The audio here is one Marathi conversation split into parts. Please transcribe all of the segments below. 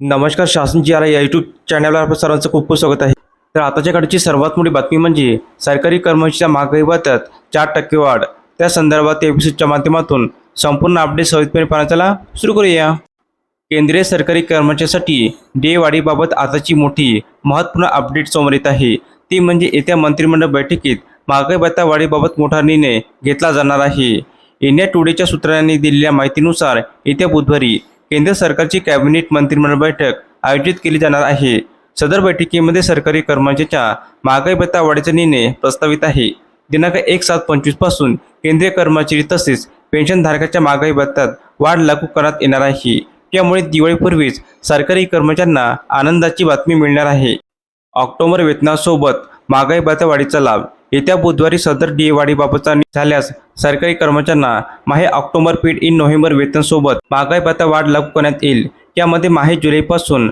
नमस्कार शासन जी आर या यूट्यूब चॅनलवर आपलं सर्वांचं खूप खूप स्वागत आहे. तर आताच्या काळची सर्वात मोठी बातमी म्हणजे सरकारी कर्मचाऱ्यांच्या महागाई भत्त्यात चार टक्के वाढ. त्या संदर्भात एपिसोडच्या माध्यमातून संपूर्ण अपडेट सविस्तरपणे पाहण्याला सुरू करूया. केंद्रीय सरकारी कर्मचाऱ्यांसाठी डे वाढीबाबत आताची मोठी महत्त्वपूर्ण अपडेट समोर येत आहे. ती म्हणजे येत्या मंत्रिमंडळ बैठकीत महागाई भत्ता वाढीबाबत मोठा निर्णय घेतला जाणार आहे. इंडिया टुडेच्या सूत्रांनी दिलेल्या माहितीनुसार येत्या बुधवारी केंद्र सरकारची कॅबिनेट मंत्रिमंडळ बैठक आयोजित केली जाणार आहे. सदर बैठकीमध्ये सरकारी कर्मचाऱ्याच्या महागाई भत्ता वाढीचा निर्णय प्रस्तावित आहे. दिनांक एक सात पंचवीसपासून केंद्रीय कर्मचारी तसेच पेन्शनधारकाच्या महागाई भत्त्यात वाढ लागू करण्यात येणार आहे. त्यामुळे दिवाळीपूर्वीच सरकारी कर्मचाऱ्यांना आनंदाची बातमी मिळणार आहे. ऑक्टोबर वेतनासोबत महागाई भत्ता वाढीचा लाभ येत्या बुधवारी सदर डी वाढीबाबतचा झाल्यास सरकारी कर्मचाऱ्यांना माहे ऑक्टोबर पेड इन नोव्हेंबर वेतनसोबत महागाई भत्ता वाढ लागू करण्यात येईल. यामध्ये माहे जुलैपासून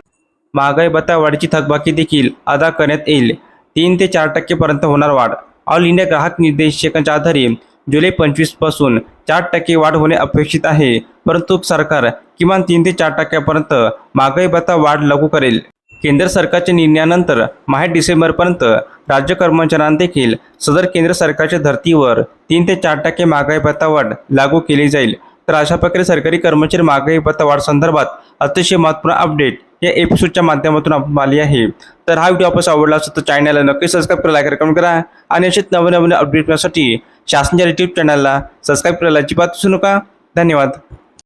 महागाई भत्ता वाढीची थकबाकी देखील अदा करण्यात येईल. तीन ते चार टक्केपर्यंत होणार वाढ. ऑल इंडिया ग्राहक निर्देशकांच्या आधारे जुलै पंचवीसपासून चार टक्के वाढ होणे अपेक्षित आहे. परंतु सरकार किमान तीन ते चार टक्क्यापर्यंत महागाई भत्ता वाढ लागू करेल. केंद्र सरकारच्या निर्णयानंतर माहे डिसेंबरपर्यंत राज्य कर्मचाऱ्यांना देखील सदर केंद्र सरकारच्या धर्तीवर तीन ते चार टक्के महागाई भत्ता वाढ लागू केली जाईल. तर अशा प्रकारे सरकारी कर्मचारी महागाई भत्ता वाढ संदर्भात अतिशय महत्त्वपूर्ण अपडेट या एपिसोडच्या माध्यमातून आपण आली आहे. तर हा व्हिडिओ आपण आवडला असेल तर चॅनलला नक्की सबस्क्राईब करा लाईक करा आणि असेच नवीन नवीन अपडेट मिळण्यासाठी शासनाच्या युट्यूब चॅनलला सबस्क्राईब करायला अजिबात विसरू नका. धन्यवाद.